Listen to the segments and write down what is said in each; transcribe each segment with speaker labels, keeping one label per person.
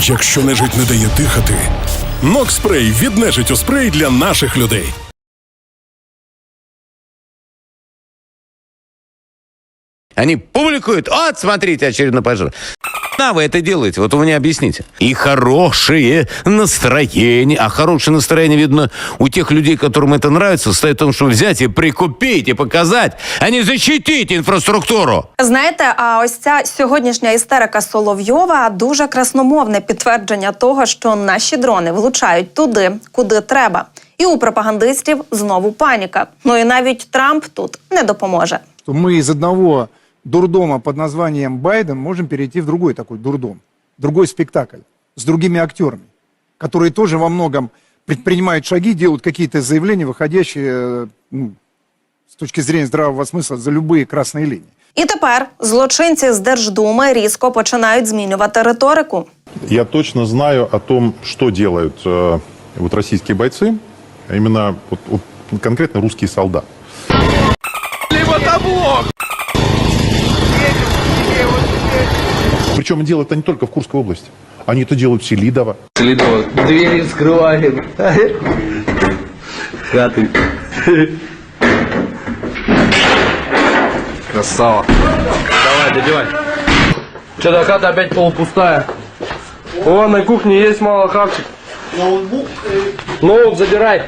Speaker 1: Якщо нежить не дає дихати, Нокспрей від у спрей для наших людей.
Speaker 2: Они публикуют, вот, смотрите, очередной пожар На вы это делаете? Вот вы мне объясните. И хорошее настроение. А хорошее настроение, видно, у тех людей, которым это нравится, состоит в том, что взять и прикупить, и показать, а не защитить инфраструктуру.
Speaker 3: Знаєте, а ось ця сьогоднішня істерика Соловйова дуже красномовне підтвердження того, що наші дрони влучають туди, куди треба. І у пропагандистів знову паніка. Ну і навіть Трамп тут не допоможе.
Speaker 4: что мы из одного дурдома под названием Байден можем перейти в другой такой дурдом, другой спектакль с другими актерами, которые тоже во многом предпринимают шаги, делают какие-то заявления, выходящие э, ну, с точки зрения здравого смысла за любые красные линии.
Speaker 3: І тепер злочинці з Держдуми різко починають змінювати риторику.
Speaker 5: Я точно знаю о том, что делают э, вот российские бойцы, а именно вот, вот конкретно русский солдат. Причем делают это не только в Курской области. Они это делают в Селидово.
Speaker 6: Следово. Двери вскрывали. Хаты. Красава. Давай, додевай. Что-то хата опять полупустая. О, на кухне есть мало хавчик. Ноутбук? Ноут забирай.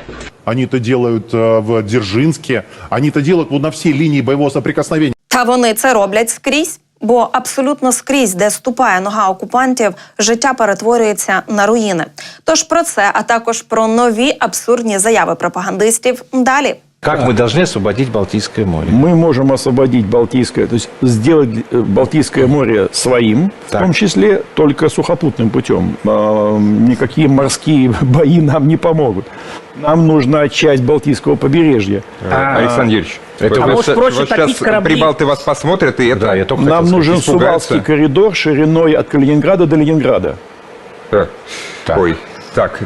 Speaker 5: Они это делают э, в Дзержинске. Они это делают вот на всей линии боевого соприкосновения.
Speaker 3: Та вони це роблять скрізь. Бо абсолютно скрізь, де ступає нога окупантів, життя перетворюється на руїни. Тож про це, а також про нові абсурдні заяви пропагандистів далі.
Speaker 7: Как мы должны освободить Балтийское море?
Speaker 8: мы можем освободить Балтийское, то есть сделать э, Балтийское море своим,
Speaker 7: Так.
Speaker 8: в том числе только сухопутным путем. А, Никакие морские бои нам не помогут. Нам нужна часть Балтийского побережья.
Speaker 9: Александр Юрьевич,
Speaker 7: Это
Speaker 9: вот
Speaker 7: может проще
Speaker 9: вот щас
Speaker 7: корабли.
Speaker 9: прибалты вас посмотрят, и это...
Speaker 7: Да, я только
Speaker 8: Нам
Speaker 7: сказать.
Speaker 8: нужен
Speaker 9: испугаются.
Speaker 8: Сувалский коридор шириной от Калининграда до Ленинграда.
Speaker 9: Э,
Speaker 7: Так.
Speaker 9: Ой, так,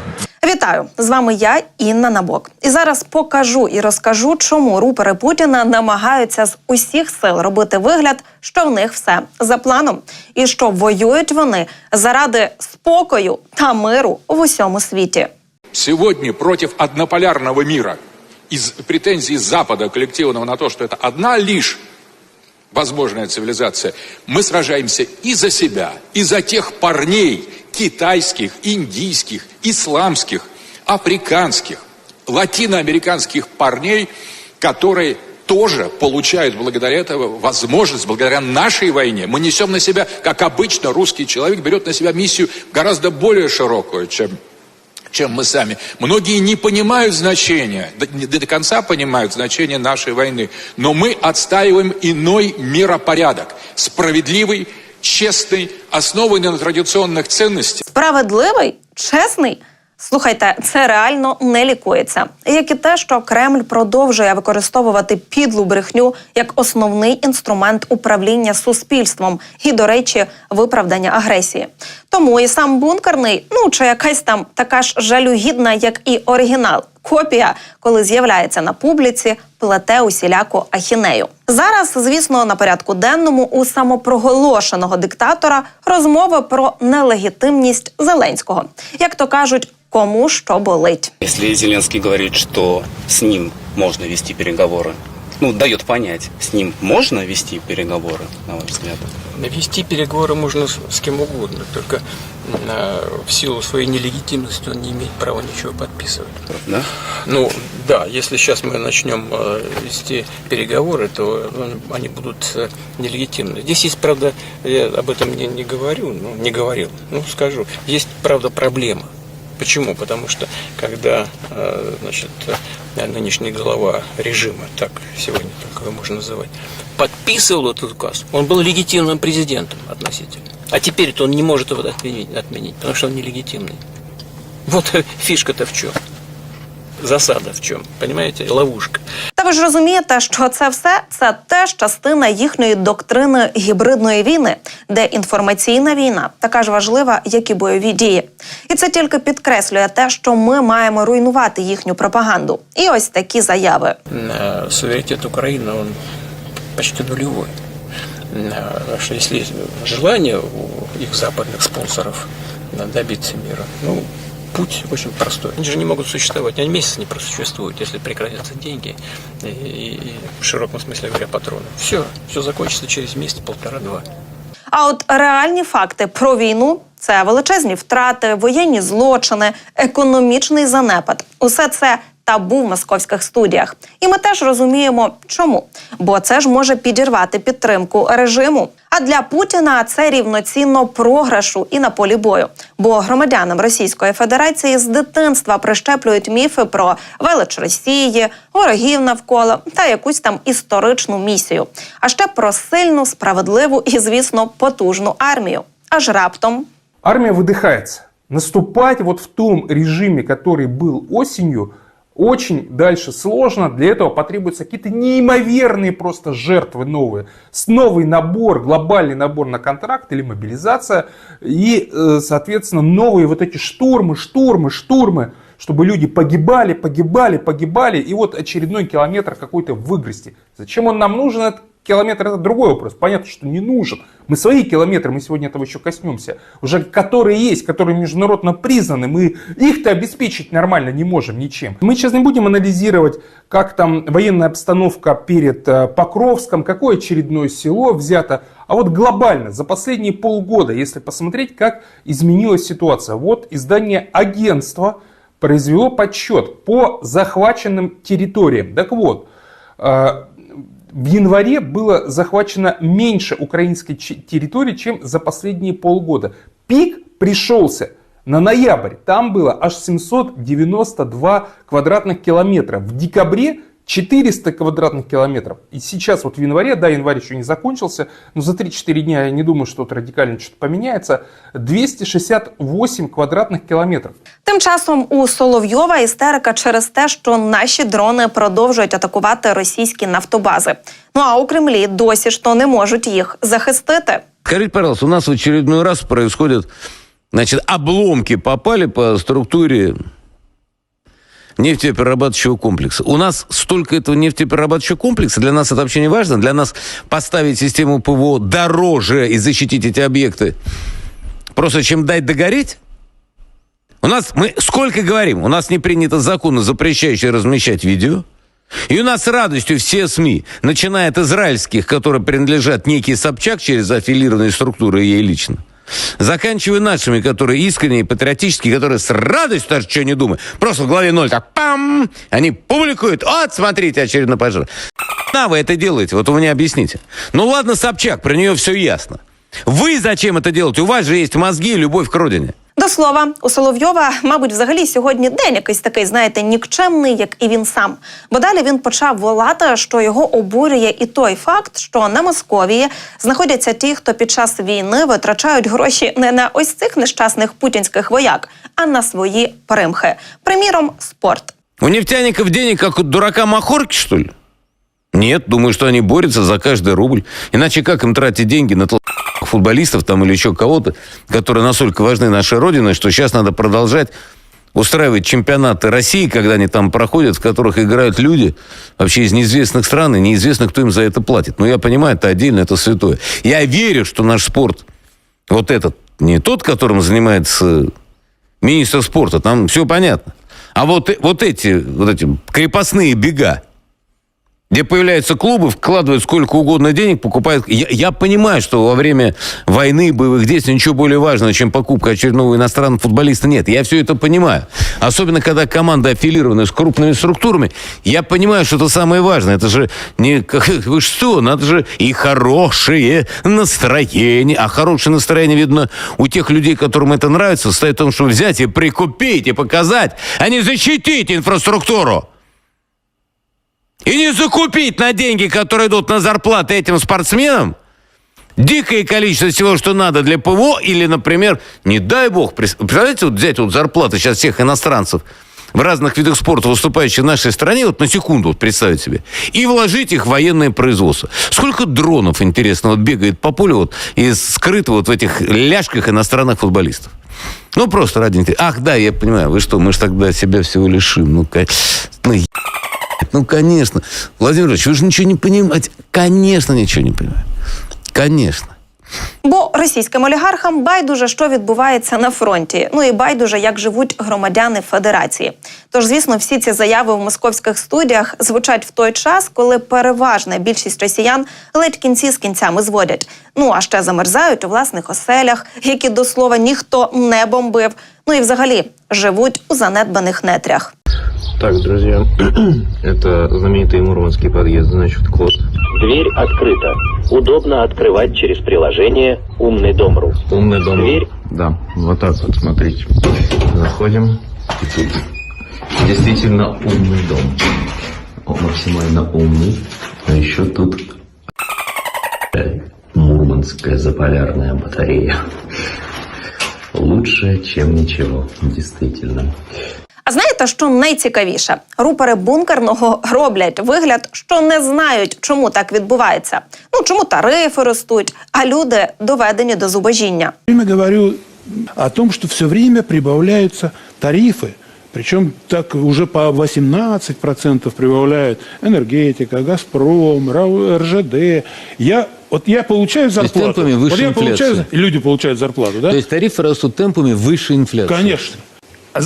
Speaker 3: Вітаю! З вами я, Інна Набок. І зараз покажу і розкажу, чому рупори Путіна намагаються з усіх сил робити вигляд, що в них все за планом, і що воюють вони заради спокою та миру в усьому світі.
Speaker 10: сегодня против однополярного мира из претензий Запада коллективного на то, что это одна лишь возможная цивилизация, мы сражаемся и за себя, и за тех парней китайских, индийских, исламских, африканских, латиноамериканских парней, которые тоже получают благодаря этого возможность, благодаря нашей войне. Мы несем на себя, как обычно, русский человек берет на себя миссию гораздо более широкую, чем чем мы сами. Многие не понимают значения, не до конца понимают значение нашей войны. Но мы отстаиваем иной миропорядок. Справедливый, честный, основанный на традиционных ценностях.
Speaker 3: Справедливий, чесний. Слухайте, це реально не лікується. Як і те, що Кремль продовжує використовувати підлу брехню як основний інструмент управління суспільством і, до речі, виправдання агресії. Тому і сам бункерний, ну чи якась там така ж жалюгідна, як і оригінал. Копія, коли з'являється на публіці, плете усіляку ахінею. Зараз, звісно, на порядку денному у самопроголошеного диктатора розмова про нелегітимність Зеленського. Як то кажуть, кому що болить.
Speaker 11: Якщо Зеленський говорить, що з ним можна вести переговоры, ну, дает понять, с ним можно вести переговоры, на ваш взгляд?
Speaker 6: Вести переговоры можно с, с кем угодно, только э, в силу своей нелегитимности он не имеет права ничего подписывать.
Speaker 11: Да?
Speaker 6: Ну, да, если сейчас мы начнем э, вести переговоры, то э, они будут э, нелегитимны. Здесь есть, правда, я об этом не, не говорю, ну, не говорил, ну, скажу, есть, правда, проблема. Почему? Потому что когда э, значит, нынешний глава режима, так сегодня так его можно называть, подписывал этот указ, он был легитимным президентом относительно. А теперь-то он не может его отменить, отменить потому что он нелегитимный. Вот фишка-то в чем. Засада в чем, понимаете, ловушка.
Speaker 3: Та ви ж розумієте, що це все це теж частина їхньої доктрини гібридної війни, де інформаційна війна така ж важлива, як і бойові дії. І це тільки підкреслює те, що ми маємо руйнувати їхню пропаганду. І ось такі заяви.
Speaker 6: Э, Суверенитет Украины, он почти нулевой. Э, Потому что если есть желание у их западных спонсоров надо добиться мира. Ну, путь очень простой. Они же не могут существовать, они месяц не просуществуют, если прекратятся деньги и, и- и в широком смысле говоря патроны. Все, все закончится через месяц, полтора-два.
Speaker 3: А от реальні факти про війну це величезні втрати, воєнні злочини, економічний занепад. Усе це табу в московських студіях. І ми теж розуміємо, чому. Бо це ж може підірвати підтримку режиму. А для Путіна це рівноцінно програшу і на полі бою. Бо громадянам Російської Федерації з дитинства прищеплюють міфи про велич Росії, ворогів навколо та якусь там історичну місію. А ще про сильну, справедливу і, звісно, потужну армію. Аж раптом
Speaker 12: Армия выдыхается. Наступать вот в том режиме, который был осенью, очень дальше сложно. Для этого потребуются какие-то неимоверные просто жертвы новые. С новый набор, глобальный набор на контракт или мобилизация. И, э, соответственно, новые вот эти штурмы, штурмы, штурмы. Чтобы люди погибали, погибали, погибали. И вот очередной километр какой-то выгрести. Зачем он нам нужен, этот километр, это другой вопрос. Понятно, что не нужен. Мы свои километры, мы сегодня этого еще коснемся, уже которые есть, которые международно признаны, мы их-то обеспечить нормально не можем ничем. Мы сейчас не будем анализировать, как там военная обстановка перед э, Покровском, какое очередное село взято. А вот глобально, за последние полгода, если посмотреть, как изменилась ситуация. Вот издание агентства произвело подсчет по захваченным территориям. Так вот, э, в январе было захвачено меньше украинской территории, чем за последние полгода. Пик пришелся на ноябрь. Там было аж 792 квадратных километра. В декабре 400 квадратных километров. И сейчас вот в январе, да, январь еще не закончился, но за 3-4 дня я не думаю, что тут радикально что-то поменяется, 268 квадратных километров.
Speaker 3: Тим часом у Соловйова істерика через те, що наші дрони продовжують атакувати російські нафтобази. Ну а у Кремлі досі ж то не можуть їх захистити.
Speaker 2: Скажите, пожалуйста, у нас в очередной раз происходят, значит, обломки попали по структуре нефтеперерабатывающего комплекса. У нас столько этого нефтеперерабатывающего комплекса, для нас это вообще не важно. Для нас поставить систему ПВО дороже и защитить эти объекты, просто чем дать догореть. У нас, мы сколько говорим, у нас не принято законы, запрещающие размещать видео. И у нас с радостью все СМИ, начиная от израильских, которые принадлежат некий Собчак через аффилированные структуры ей лично, заканчивая нашими, которые искренние, патриотические, которые с радостью даже что не думают. Просто в голове ноль, так пам, они публикуют, вот, смотрите, очередной пожар. На вы это делаете? Вот вы мне объясните. Ну ладно, Собчак, про нее все ясно. Вы зачем это делаете? У вас же есть мозги и любовь к родине.
Speaker 3: До слова, у Соловйова, мабуть, взагалі сьогодні день якийсь такий, знаєте, нікчемний, як і він сам. Бо далі він почав волати, що його обурює і той факт, що на Московії знаходяться ті, хто під час війни витрачають гроші не на ось цих нещасних путінських вояк, а на свої примхи. Приміром, спорт.
Speaker 2: У нефтяников денег, как у дурака Махорки, что ли? Нет, думаю, что они борются за каждый рубль. Иначе как им тратить деньги на футболистов там или еще кого-то, которые настолько важны нашей Родине, что сейчас надо продолжать устраивать чемпионаты России, когда они там проходят, в которых играют люди вообще из неизвестных стран, и неизвестно, кто им за это платит. Но я понимаю, это отдельно, это святое. Я верю, что наш спорт, вот этот, не тот, которым занимается министр спорта, там все понятно. А вот, вот эти, вот эти крепостные бега, где появляются клубы, вкладывают сколько угодно денег, покупают... Я, я понимаю, что во время войны, боевых действий ничего более важного, чем покупка очередного иностранного футболиста нет. Я все это понимаю. Особенно, когда команда аффилирована с крупными структурами. Я понимаю, что это самое важное. Это же не... как- Вы что? Надо же и хорошее настроение. А хорошее настроение, видно, у тех людей, которым это нравится, состоит в том, что взять и прикупить, и показать, а не защитить инфраструктуру. И не закупить на деньги, которые идут на зарплаты этим спортсменам, дикое количество всего, что надо для ПВО, или, например, не дай бог, представляете, вот взять вот зарплаты сейчас всех иностранцев в разных видах спорта, выступающих в нашей стране, вот на секунду вот представить себе, и вложить их в военное производство. Сколько дронов, интересно, вот бегает по полю вот, и скрыто вот в этих ляжках иностранных футболистов. Ну, просто ради интереса. Ах, да, я понимаю, вы что, мы же тогда себя всего лишим. Ну, ка- ну, конечно. Владимир Ильич, вы же ничего не понимаете. Конечно, ничего не понимаете. Конечно.
Speaker 3: Бо російським олігархам байдуже, що відбувається на фронті. Ну і байдуже, як живуть громадяни Федерації. Тож, звісно, всі ці заяви в московських студіях звучать в той час, коли переважна більшість росіян ледь кінці з кінцями зводять. Ну а ще замерзають у власних оселях, які до слова ніхто не бомбив. Ну і взагалі живуть у занедбаних нетрях.
Speaker 7: Так, друзья, это знаменитый мурманский подъезд, значит, код.
Speaker 13: Дверь открыта. Удобно открывать через приложение «Умный дом.ру».
Speaker 7: Умный дом.
Speaker 13: Дверь
Speaker 7: Да, вот так вот, смотрите. Заходим, и тут действительно умный дом. Он максимально умный. А еще тут Мурманская заполярная батарея. Лучше, чем ничего, действительно.
Speaker 3: А знаєте, що найцікавіше? Рупори бункерного роблять вигляд, що не знають, чому так відбувається. Ну чому тарифи ростуть, а люди доведені до зубожіння.
Speaker 8: время говорю о том, что все время прибавляются тарифы. Причем так уже по 18% прибавляют энергетика, Газпром, РАО, РЖД. Я, вот я получаю
Speaker 2: есть
Speaker 8: зарплату.
Speaker 2: темпами выше
Speaker 8: вот я получаю,
Speaker 2: инфляции.
Speaker 8: и люди получают зарплату, да?
Speaker 2: То есть тарифы растут темпами выше инфляции.
Speaker 8: Конечно.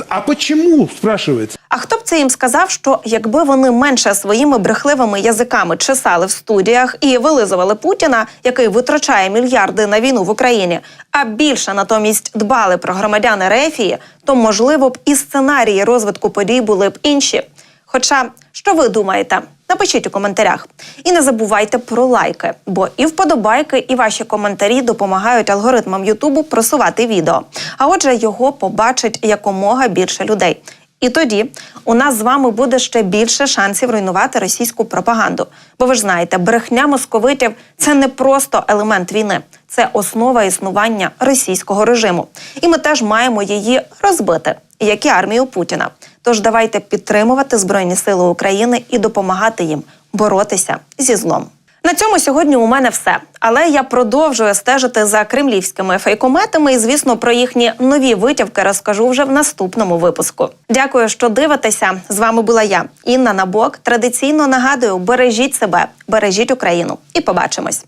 Speaker 8: А, почему, спрашивается?
Speaker 3: А хто б це їм сказав, що якби вони менше своїми брехливими язиками чесали в студіях і вилизували Путіна, який витрачає мільярди на війну в Україні, а більше натомість дбали про громадян Рефії, то можливо б і сценарії розвитку подій були б інші. Хоча, що ви думаєте? Напишіть у коментарях. І не забувайте про лайки, бо і вподобайки, і ваші коментарі допомагають алгоритмам Ютубу просувати відео. А отже, його побачить якомога більше людей. І тоді у нас з вами буде ще більше шансів руйнувати російську пропаганду. Бо ви ж знаєте, брехня московитів це не просто елемент війни, це основа існування російського режиму. І ми теж маємо її розбити, як і армію Путіна. Тож давайте підтримувати Збройні Сили України і допомагати їм боротися зі злом. На цьому сьогодні у мене все. Але я продовжую стежити за кремлівськими фейкометами і, звісно, про їхні нові витівки розкажу вже в наступному випуску. Дякую, що дивитеся. З вами була я, Інна Набок. Традиційно нагадую: бережіть себе, бережіть Україну і побачимось.